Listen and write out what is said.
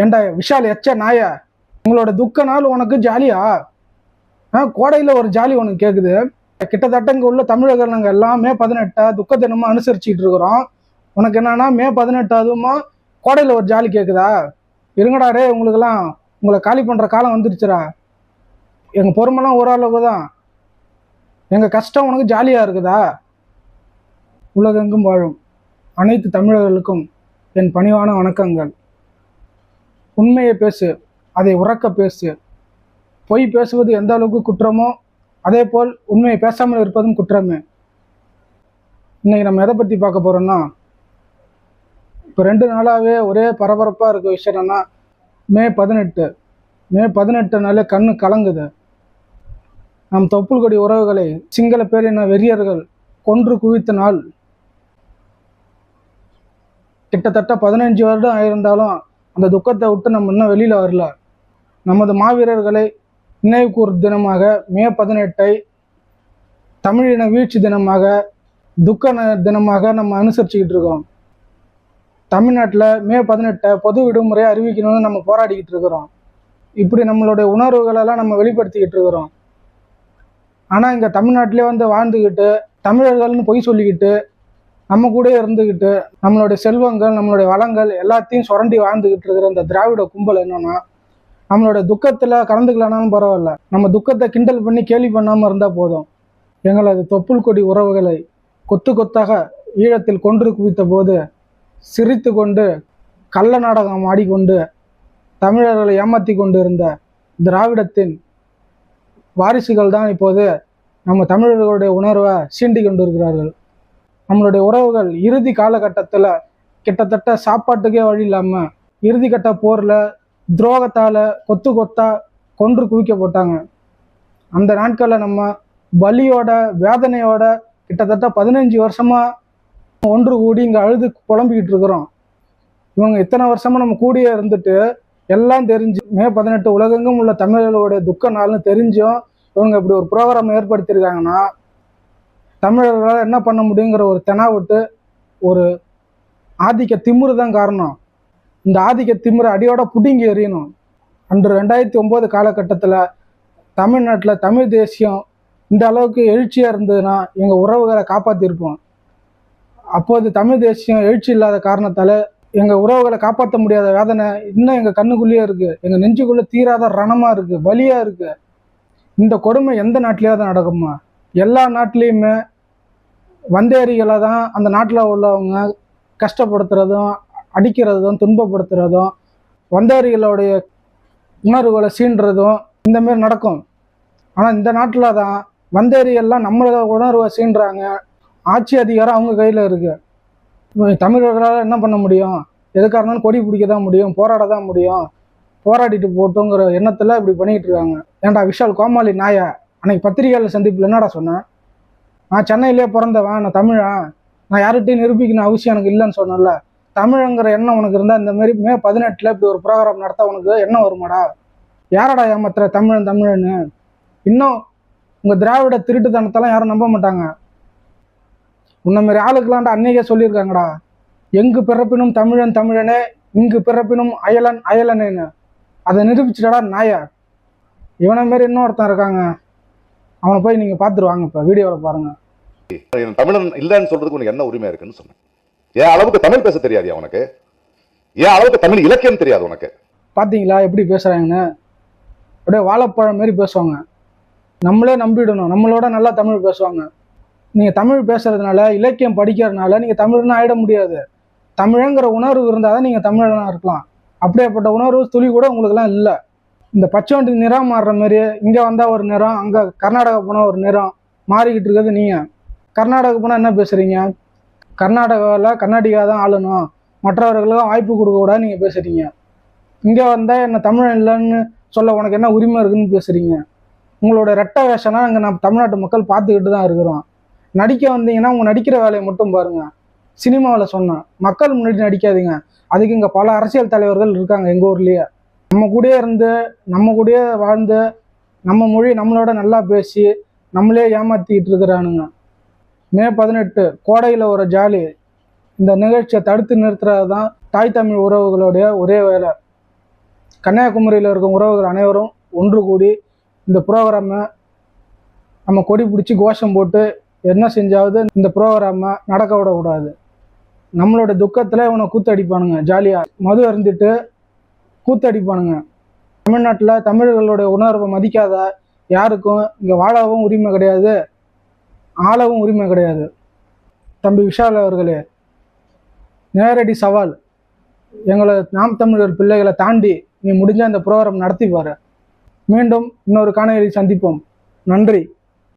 ஏண்டா விஷால் எச்ச நாய? உங்களோட துக்க நாள் உனக்கு ஜாலியா? ஆ கோடையில் ஒரு ஜாலி உனக்கு கேட்குது கிட்டத்தட்ட இங்கே உள்ள தமிழர்கள் நாங்கள் எல்லாம் மே பதினெட்டா துக்க தினமா அனுசரிச்சுட்டு இருக்கிறோம். உனக்கு என்னன்னா மே பதினெட்டு அதுவுமா கோடையில் ஒரு ஜாலி கேட்குதா இருங்கடா ரே உங்களுக்கெல்லாம் உங்களை காலி பண்ணுற காலம் வந்துருச்சுரா எங்கள் பொறுமெல்லாம் ஓரளவு தான். எங்கள் கஷ்டம் உனக்கு ஜாலியாக இருக்குதா? உலகெங்கும் வாழும் அனைத்து தமிழர்களுக்கும் என் பணிவான வணக்கங்கள். உண்மையை பேசு அதை உறக்க பேசு. பொய் பேசுவது எந்த அளவுக்கு குற்றமோ அதே போல் உண்மையை பேசாமல் இருப்பதும் குற்றமே. இன்னைக்கு நம்ம எதை பற்றி பார்க்க போகிறோம்னா இப்போ ரெண்டு நாளாகவே ஒரே பரபரப்பாக இருக்க விஷயம் என்னென்னா மே பதினெட்டு. மே பதினெட்டுனாலே கண்ணு கலங்குது. நம் தொப்புள் கொடி உறவுகளை சிங்கள பேரின வெறியர்கள் கொன்று குவித்த நாள். கிட்டத்தட்ட பதினஞ்சு வருடம் ஆயிருந்தாலும் அந்த துக்கத்தை விட்டு நம்ம இன்னும் வெளியில் வரல. நமது மாவீரர்களை நினைவு கூறும் தினமாக மே பதினெட்டை தமிழின வீழ்ச்சி தினமாக துக்க தினமாக நம்ம அனுசரிச்சுக்கிட்டு இருக்கோம். தமிழ்நாட்டில் மே பதினெட்டை பொது விடுமுறையை அறிவிக்கணும்னு நம்ம போராடிக்கிட்டு இருக்கிறோம். இப்படி நம்மளுடைய உணர்வுகளெல்லாம் நம்ம வெளிப்படுத்திக்கிட்டு இருக்கிறோம். ஆனால் இங்கே தமிழ்நாட்டிலே வந்து வாழ்ந்துக்கிட்டு தமிழர்கள்னு பொய் சொல்லிக்கிட்டு நம்ம கூட இருந்துக்கிட்டு நம்மளுடைய செல்வங்கள் நம்மளுடைய வளங்கள் எல்லாத்தையும் சுரண்டி வாழ்ந்துக்கிட்டு இருக்கிற இந்த திராவிட கும்பல் என்னன்னா நம்மளோட துக்கத்தில் கலந்துக்கலனாலும் பரவாயில்ல. நம்ம துக்கத்தை கிண்டல் பண்ணி கேலி பண்ணாமல் இருந்தால் போதும். எங்களது தொப்புள் கொடி உறவுகளை கொத்து கொத்தாக ஈழத்தில் கொன்று குவித்த போது சிரித்து கொண்டு கள்ள நாடகம் ஆடிக்கொண்டு தமிழர்களை ஏமாற்றி கொண்டு இருந்த திராவிடத்தின் வாரிசுகள் தான் இப்போது நம்ம தமிழர்களுடைய உணர்வை சீண்டி கொண்டிருக்கிறார்கள். நம்மளுடைய உறவுகள் இறுதி காலகட்டத்தில் கிட்டத்தட்ட சாப்பாட்டுக்கே வழி இல்லாமல் இறுதி கட்ட போரில் துரோகத்தால் கொத்து கொத்தா கொன்று குவிக்கப்பட்டாங்க. அந்த நாட்களில் நம்ம பலியோட வேதனையோட கிட்டத்தட்ட பதினஞ்சு வருஷமாக ஒன்று கூடி இங்கே அழுது புலம்பிக்கிட்டு இருக்கிறோம். இவங்க இத்தனை வருஷமாக நம்ம கூடியே இருந்துட்டு எல்லாம் தெரிஞ்சு மே பதினெட்டு உலகெங்கும் உள்ள தமிழர்களுடைய துக்க நாள்னு தெரிஞ்சும் இவங்க இப்படி ஒரு ப்ரோக்ராம் ஏற்படுத்தியிருக்காங்கன்னா தமிழர்களால் என்ன பண்ண முடியுங்கிற ஒரு தெனாவிட்டு ஒரு ஆதிக்க திமிரு தான் காரணம். இந்த ஆதிக்க திமிரை அடியோட புடுங்கி எறியணும். அன்று ரெண்டாயிரத்தி ஒம்பது காலகட்டத்தில் தமிழ்நாட்டில் தமிழ் தேசியம் இந்த அளவுக்கு எழுச்சியாக இருந்ததுன்னா எங்கள் உறவுகளை காப்பாற்றிருப்போம் அப்போது தமிழ் தேசியம் எழுச்சி இல்லாத காரணத்தால் எங்கள் உறவுகளை காப்பாற்ற முடியாத வேதனை இன்னும் எங்கள் கண்ணுக்குள்ளேயே இருக்குது எங்கள் நெஞ்சுக்குள்ளே தீராத ரணமாக இருக்குது வலியாக இருக்குது இந்த கொடுமை எந்த நாட்டிலேயாவது நடக்குமா? எல்லா நாட்டிலையுமே வந்தேரிகளை தான் அந்த நாட்டில் உள்ளவங்க கஷ்டப்படுத்துறதும் அடிக்கிறதும் துன்பப்படுத்துறதும் வந்தேரிகளுடைய உணர்வுகளை சீன்றதும் இந்தமாரி நடக்கும். ஆனால் இந்த நாட்டில் தான் வந்தேரியெல்லாம் நம்மளோட உணர்வை சீன்றாங்க. ஆட்சி அதிகாரம் அவங்க கையில் இருக்குது தமிழர்களால் என்ன பண்ண முடியும்? எதுக்காக இருந்தாலும் கொடி பிடிக்க தான் முடியும் போராட தான் முடியும். போராடிட்டு போட்டோங்கிற எண்ணத்தில் இப்படி பண்ணிகிட்டு இருக்காங்க. ஏன்டா விஷால் கோமாளி நாயா அன்னைக்கு பத்திரிகையாளர் சந்திப்பில் என்னடா சொன்னேன் நான் சென்னையிலே பிறந்தவன் நான் தமிழன். நான் யார்கிட்டையும் நிரூபிக்கணும் அவசியம் எனக்கு இல்லைன்னு சொன்னல தமிழங்கிற எண்ணம் உனக்கு இருந்தால் இந்த மாதிரி மே பதினெட்டில் இப்படி ஒரு ப்ரோக்ராம் நடத்த உனக்கு எண்ணம் வருமாடா? யாரடா ஏமாத்துற தமிழன் தமிழன்னு? இன்னும் உங்கள் திராவிட திருட்டுத்தனத்தெல்லாம் யாரும் நம்ப மாட்டாங்க. உன்ன மாதிரி ஆளுக்கெல்லாம்டா அன்னைக்கே சொல்லியிருக்காங்கடா. எங்கு பிறப்பினும் தமிழன் தமிழனே இங்கு பிறப்பினும் அயலன் அயலனேன்னு. அதை நிரூபிச்சிட்டடா நாயா. இவனை மாரி இன்னொருத்தன் இருக்காங்க. அவனை போய் நீங்கள் பார்த்துட்டு வாங்க இப்போ வீடியோவில் பாருங்கள் தமிழன் இல்லைன்னு சொல்றதுக்கு உனக்கு என்ன உரிமை இருக்குன்னு சொன்னேன். ஏன் அளவுக்கு தமிழ் பேச தெரியாது உனக்கு? ஏன் அளவுக்கு தமிழ் இலக்கியம் தெரியாது உனக்கு? பார்த்தீங்களா எப்படி பேசுகிறாங்கன்னு அப்படியே வாழைப்பழம் மாரி பேசுவாங்க. நம்மளே நம்பிடணும். நம்மளோட நல்லா தமிழ் பேசுவாங்க. நீங்கள் தமிழ் பேசுறதுனால இலக்கியம் படிக்கிறதுனால நீங்கள் தமிழ்னு ஆயிட முடியாது. தமிழங்கிற உணர்வு இருந்தால் தான் நீங்கள் தமிழனாக இருக்கலாம். அப்படியேப்பட்ட உணர்வு துளி கூட உங்களுக்குலாம் இல்லை. இந்த பச்சைவண்டி நிறம் மாறுற மாதிரி இங்கே வந்தால் ஒரு நிறம் அங்கே கர்நாடகா போனால் ஒரு நிறம் மாறிக்கிட்டு இருக்கிறது நீங்கள் கர்நாடகா போனால் என்ன பேசுகிறீங்க கர்நாடகாவில் கர்நாடிகா தான் ஆளணும். மற்றவர்களுக்கும் வாய்ப்பு கொடுக்கக்கூடாது நீங்கள் பேசுகிறீங்க இங்கே வந்தால் என்ன தமிழன் இல்லைன்னு சொல்ல உனக்கு என்ன உரிமை இருக்குன்னு பேசுகிறீங்க உங்களோட ரெட்ட வேஷம்னா இங்கே நம்ம தமிழ்நாட்டு மக்கள் பார்த்துக்கிட்டு தான் இருக்கிறோம். நடிக்க வந்தீங்கன்னா உங்கள் நடிக்கிற வேலையை மட்டும் பாருங்கள் சினிமாவில் சொன்னேன். மக்கள் முன்னாடி நடிக்காதீங்க. அதுக்கு இங்கே பல அரசியல் தலைவர்கள் இருக்காங்க எங்கள் ஊர்லேயே. நம்ம கூடயே இருந்து நம்ம கூடயே வாழ்ந்து நம்ம மொழி நம்மளோட நல்லா பேசி நம்மளே ஏமாற்றிக்கிட்டு இருக்கிறானுங்க. மே பதினெட்டு கோடையில் ஒரு ஜாலி. இந்த நிகழ்ச்சியை தடுத்து நிறுத்துறது தான் தாய் தமிழ் உறவுகளுடைய ஒரே வேலை. கன்னியாகுமரியில் இருக்கும் உறவுகள் அனைவரும் ஒன்று கூடி இந்த ப்ரோக்ராமை நம்ம கொடி பிடிச்சி கோஷம் போட்டு என்ன செஞ்சாவது இந்த ப்ரோக்ராமை நடக்க விடக்கூடாது. நம்மளோட துக்கத்தில் இவனை கூத்தடிப்பானுங்க ஜாலியாக மது அருந்திட்டு கூத்தடிப்பானுங்க. தமிழ்நாட்டில் தமிழர்களுடைய உணர்வை மதிக்காத யாருக்கும் இங்கே வாழவும் உரிமை கிடையாது. ஆளவும் உரிமை கிடையாது. தம்பி விஷால் அவர்களே நேரடி சவால். எங்களை நாம் தமிழர் பிள்ளைகளை தாண்டி நீ முடிஞ்ச அந்த ப்ரோக்ராம் நடத்தி பாரு. மீண்டும் இன்னொரு காணொலி சந்திப்போம். நன்றி.